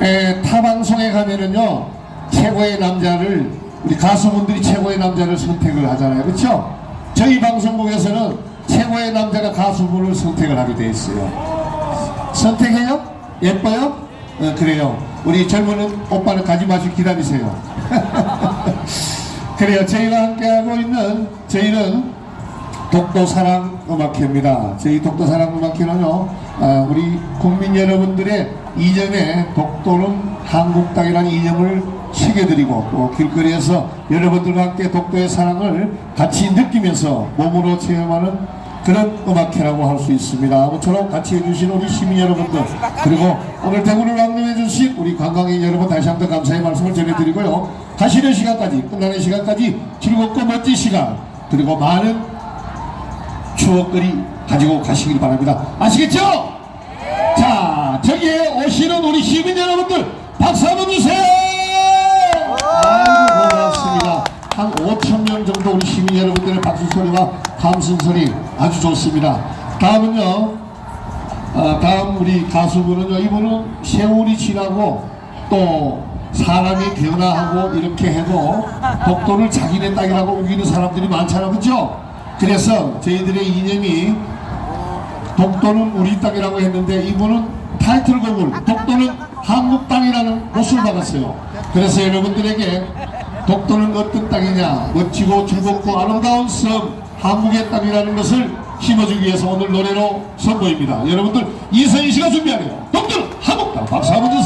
에, 타 방송에 가면은요 최고의 남자를 우리 가수분들이 최고의 남자를 선택을 하잖아요 그렇죠? 저희 방송국에서는 최고의 남자가 가수분을 선택을 하게 돼 있어요 선택해요? 예뻐요? 어, 그래요 우리 젊은 오빠는 가지 마시고 기다리세요 그래요 저희가 함께하고 있는 저희는 독도사랑 음악회입니다. 저희 독도사랑 음악회는요, 아, 우리 국민 여러분들의 이전에 독도는 한국 땅이라는 이념을 새겨드리고 또 길거리에서 여러분들과 함께 독도의 사랑을 같이 느끼면서 몸으로 체험하는 그런 음악회라고 할 수 있습니다. 아무쪼록 같이 해주신 우리 시민 여러분들 그리고 오늘 대구를 왕래해 주신 우리 관광인 여러분 다시 한 번 감사의 말씀을 전해드리고요. 가시는 시간까지 끝나는 시간까지 즐겁고 멋진 시간 그리고 많은 추억거리 가지고 가시길 바랍니다. 아시겠죠? 자, 저기에 오시는 우리 시민 여러분들 박수 한번 주세요! 아이고, 고맙습니다. 한 5천 명 정도 우리 시민 여러분들의 박수 소리와 감성 소리 아주 좋습니다. 다음은요, 아, 다음 우리 가수분은요, 이분은 세월이 지나고 또 사람이 변화하고 이렇게 해도 독도를 자기네 땅이라고 우기는 사람들이 많잖아, 그죠? 그래서 저희들의 이념이 독도는 우리 땅이라고 했는데 이분은 타이틀곡을 독도는 한국 땅이라는 곳을 받았어요. 그래서 여러분들에게 독도는 어떤 땅이냐 멋지고 즐겁고 아름다운 섬 한국의 땅이라는 것을 심어주기 위해서 오늘 노래로 선보입니다. 여러분들 이선희 씨가 준비하네요. 독도는 한국 땅 박수 한번 주세요.